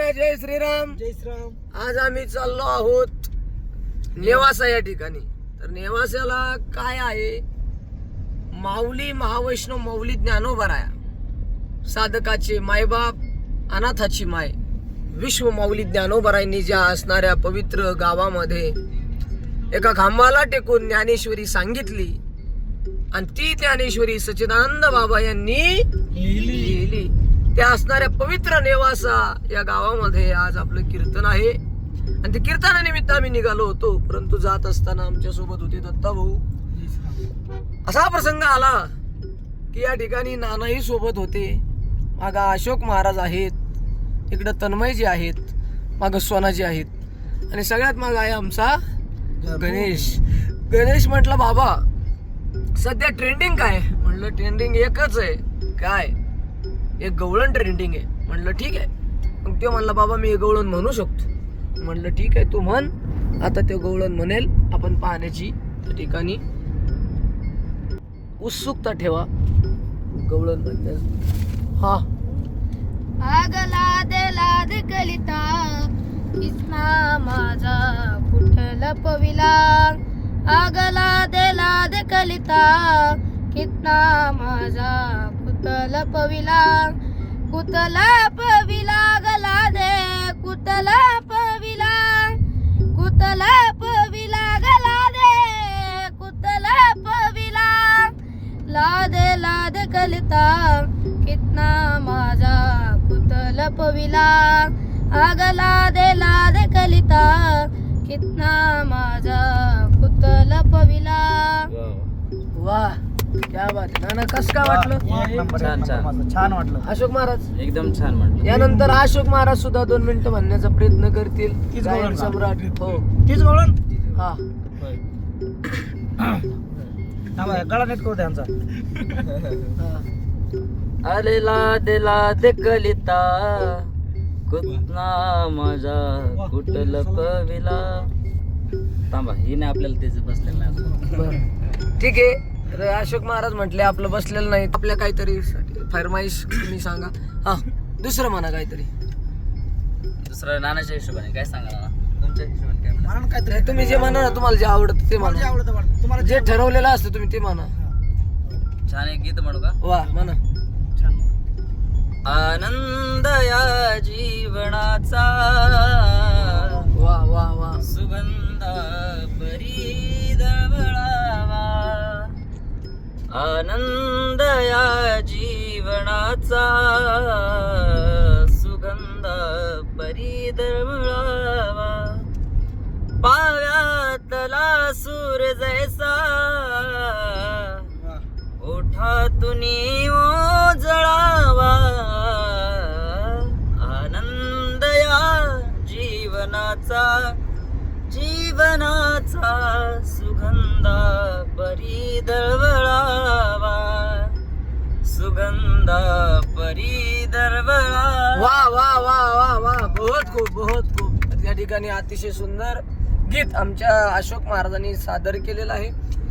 सर्वांना जय श्रीराम. जय श्रीराम. आज आम्ही चाललो आहोत नेवासा या ठिकाणी. तर नेवासाला काय आहे? माऊली महावैष्णव माऊली ज्ञानोबराया. साधकाचे मायबाप अनाथाची माय. विश्व माऊली ज्ञानोबरायांनी ज्या असणाऱ्या पवित्र गावामध्ये एका खांबाला टेकून ज्ञानेश्वरी सांगितली आणि ती ज्ञानेश्वरी सच्चिदानंद बाबा यांनी लिहिली. त्या असणाऱ्या पवित्र नेवासा या गावामध्ये आज आपलं कीर्तन आहे. आणि ते कीर्तनानिमित्त आम्ही निघालो होतो परंतु जात असताना आमच्यासोबत होते दत्ता भाऊ. असा प्रसंग आला की या ठिकाणी नानाही सोबत होते. मागा अशोक महाराज आहेत इकडं तन्मयजी आहेत मागं सोनाजी आहेत. आणि सगळ्यात माग आहे आमचा गणेश. गणेश. म्हटलं बाबा सध्या ट्रेंडिंग काय? म्हणलं ट्रेंडिंग एकच आहे. काय? एक गवळण ट्रेंडिंग आहे. म्हणलं ठीक आहे. मग तो म्हणला बाबा मी गवळण म्हणू शकतो. म्हणलं ठीक आहे तू म्हण. आता ते गवळण म्हणेल. आपण पाहण्याची त्या ठिकाणी उत्सुकता ठेवा. गवळण म्हणते हा. आग लाद लाद कलिता. कृष्णा माझा कुठल पविला. आग लाद लाद कलिता. कितना माझा कुतल पविला कुतला पविला गला दे कुतला पविला कुतला पविला गला दे कुतला पविला. लाद लाद कलिता कितना माझा कुतल पविला. आग लाद लाद कलिता कितना माझा कुतल पविला. वा क्या बात आहे. नाना कस काय वाटलं? एक नंबर एक छान, नंबर छान. छान. वाटलं. अशोक महाराज? एकदम छान म्हटलं यानंतर अशोक महाराज सुद्धा दोन मिनिटं म्हणण्याचा प्रयत्न करतील. तीच गायन गवळण का? सम्राट हो. तीच गवळण हा. थांबा, गळा नेट करू द्या आमचा हा. अरे लाद लाद कलिता. कुतना माझा कुठल पविला. थांबा ही नाही आपल्याला त्याच बसलेलं नाही अजून. बरं. ठीक आहे. तर अशोक महाराज म्हटले आपलं बसलेलं नाही आपल्या काहीतरी फरमाईश तुम्ही सांगा. हा दुसरं म्हणा काहीतरी. दुसरं नानाच्या हिशोबाने काय सांगा नाना? तुमच्या हिशोबाने काय म्हणा? मला ना काहीतरी. नाही, तुम्ही जे म्हणा ना तुम्हाला जे आवडतं ते तुम्हाला जे म्हणा आवडतं वाटतं. तुम्हाला जे ठरवलेलं असतं तुम्ही ते म्हणा. छान एक गीत म्हणू का? वा म्हणा. छान. आनंद या जीवनाचा वा वा वा. सुगंध आनंद या जीवनाचा सुगंध परी दरमळावा पाव्यातला सूर जैसा ओठातून जळावा. आनंद या जीवनाचा जीवनाचा सुगंध परी दळवळावा. सुगंध परी दळवळावा. वा वा वा वा वा. बहुत खूप बहुत खूप. त्या ठिकाणी अतिशय सुंदर गीत आमच्या अशोक महाराजांनी सादर केलेलं आहे.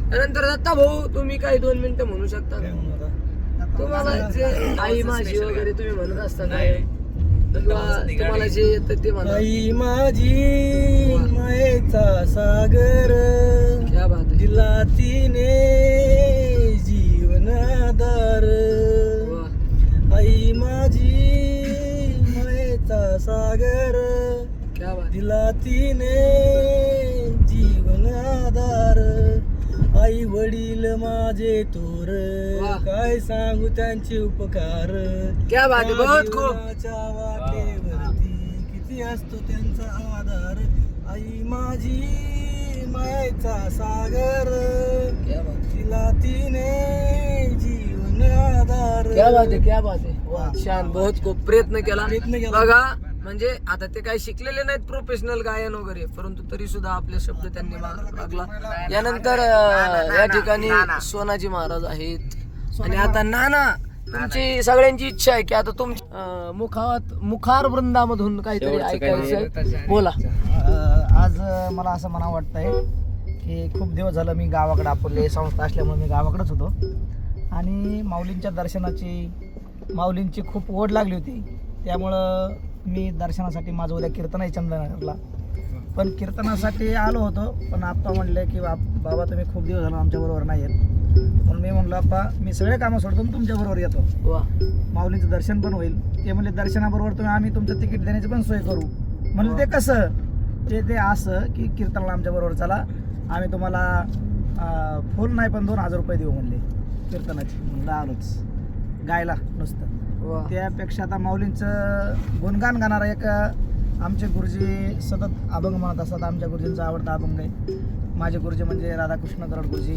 त्यानंतर दत्ता भाऊ तुम्ही काही दोन मिनिटं म्हणू शकता? तुम्हाला जे आई माझी वगैरे तुम्ही म्हणत असता काय. किंवा तुम्हाला जे येतं ते म्हणा. आई माझी मायेचा सागर. क्या बात दिला तिने जीवनादार आई माझी मायेचा सागर. क्या बात. दिला तिने जीवनाधार. आई वडील माझे तोर. काय सांगू त्यांचे उपकार. क्या बात बहुत खूप. किती असतो त्यांचा आधार. आई माझी मायेचा सागर. क्या बात आहे. तिला तिने जीवन आधार. क्या बात आहे क्या बात आहे. छान बहुत खूप प्रयत्न केला. प्रयत्न केला. बघा म्हणजे आता ते काही शिकलेले नाहीत प्रोफेशनल गायन वगैरे परंतु तरी सुद्धा आपले शब्द त्यांनी मा- लागला. यानंतर अं, या ठिकाणी सोनाजी महाराज आहेत. आणि आता नाना. तुमची सगळ्यांची इच्छा आहे की आता तुमची अं, मुखात मुखार वृंदामधून काहीतरी शेवटचं ऐकायचं. आहे. बोला. अं, आज अं, मला असं म्हणा वाटतंय की खूप दिवस झालं मी गावाकडे आपले संस्था असल्यामुळे मी गावाकडेच होतो. आणि माऊलींच्या दर्शनाची माऊलींची खूप ओढ लागली होती. त्यामुळं मी दर्शनासाठी माझं उद्या कीर्तन आहे चंदनगरला पण कीर्तनासाठी आलो होतो पण आप्पा म्हणले की बाप बाबा तुम्ही खूप दिवस झाला आमच्याबरोबर नाही येत म्हणून मी म्हणलो आप्पा मी सगळे कामं सोडतो तुमच्याबरोबर येतो. वा. माऊलींचं दर्शन पण होईल. ते म्हणले दर्शनाबरोबर तुम्ही आम्ही तुमचं तिकीट देण्याची पण सोय करू. म्हणलं ते कसं? ते ते असं की कीर्तनाला आमच्याबरोबर चला. आम्ही तुम्हाला फुल नाही पण दोन हजार रुपये देऊ म्हणले कीर्तनाचे. म्हणलं आलोच. गायला नुसतं. त्यापेक्षा आता माऊलींचं गुणगान गाणारा एक आमचे गुरुजी सतत अभंग म्हणत असतात. आमच्या गुरुजींचा आवडता अभंग आहे. माझे गुरुजी म्हणजे राधाकृष्ण गरड गुरुजी.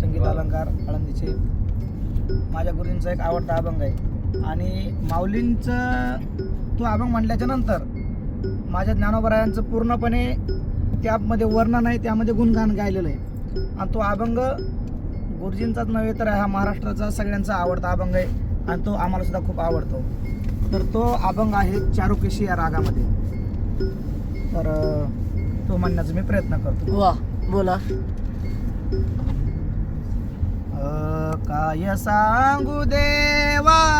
संगीत अलंकार आळंदीचे. माझ्या गुरुंचा एक आवडता अभंग आहे. आणि माऊलींचं तो अभंग म्हटल्याच्या नंतर माझ्या ज्ञानोबरायांचं पूर्णपणे त्यामध्ये वर्णन आहे त्यामध्ये गुणगान गायलेलं आहे. आणि तो अभंग गुरुजींचाच नव्हे तर हा महाराष्ट्राचा सगळ्यांचा आवडता अभंग आहे आणि तो आम्हाला सुद्धा खूप आवडतो. तर तो अभंग आहे चारुकेशी या रागामध्ये. तर तो म्हणण्याचा मी प्रयत्न करतो. वा बोला. काय सांगू देवा?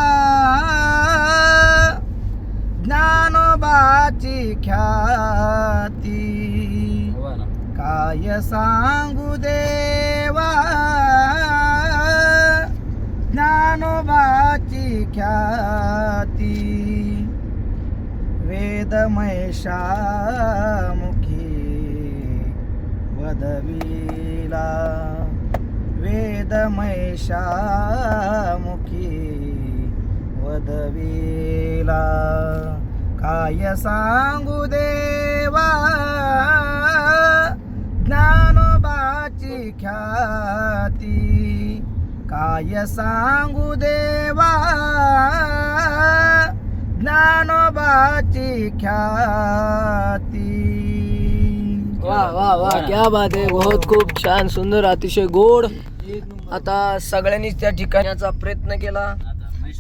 ज्ञानोबाची ख्याती. ना. काय सांगू देवा? ज्ञानोबाची ख्याती. वेदमयशा मुखी वदविला. वेदमयशा वदवीला. काय सांगू देवा? ज्ञानोबाची ख्याती. काय सांगू देवा? ज्ञानोबाची ख्याती. वा वा वा क्या बात आहे बहुत खूप छान सुंदर अतिशय गोड. आता सगळ्यांनीच त्या ठिकाणाचा प्रयत्न केला.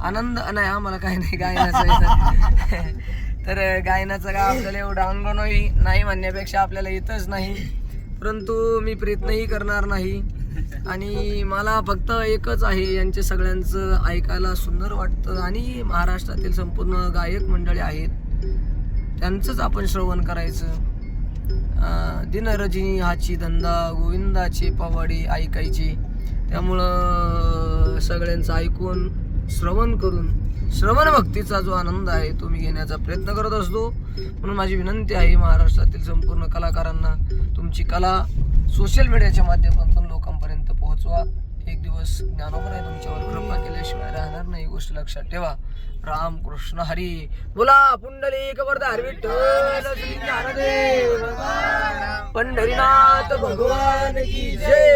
आनंद नाही आम्हाला काही नाही गायनाचं तर गायनाचं काय आपल्याला एवढं अंग नाही नाही म्हणण्यापेक्षा आपल्याला येतच नाही. परंतु मी प्रयत्नही करणार नाही. आणि मला फक्त एकच आहे यांचे सगळ्यांचं ऐकायला सुंदर वाटतं. आणि महाराष्ट्रातील संपूर्ण गायक मंडळी आहेत. त्यांचंच आपण श्रवण करायचं. दिनरजनी हाची धंदा गोविंदाचे पवाडे ऐकायचे. त्यामुळं सगळ्यांचं ऐकून श्रवण करून श्रवण भक्तीचा जो आनंद आहे तो मी घेण्याचा प्रयत्न करत असतो. म्हणून माझी विनंती आहे महाराष्ट्रातील संपूर्ण कलाकारांना तुमची कला सोशल मीडियाच्या माध्यमातून लोकांपर्यंत पोहोचवा. एक दिवस ज्ञानोबराय तुमच्यावर कृपा केल्याशिवाय राहणार नाही ही गोष्ट लक्षात ठेवा. राम कृष्ण हरी. बोला पुंडलिक वरदार विठ्ठल पंढरीनाथ भगवान की जय.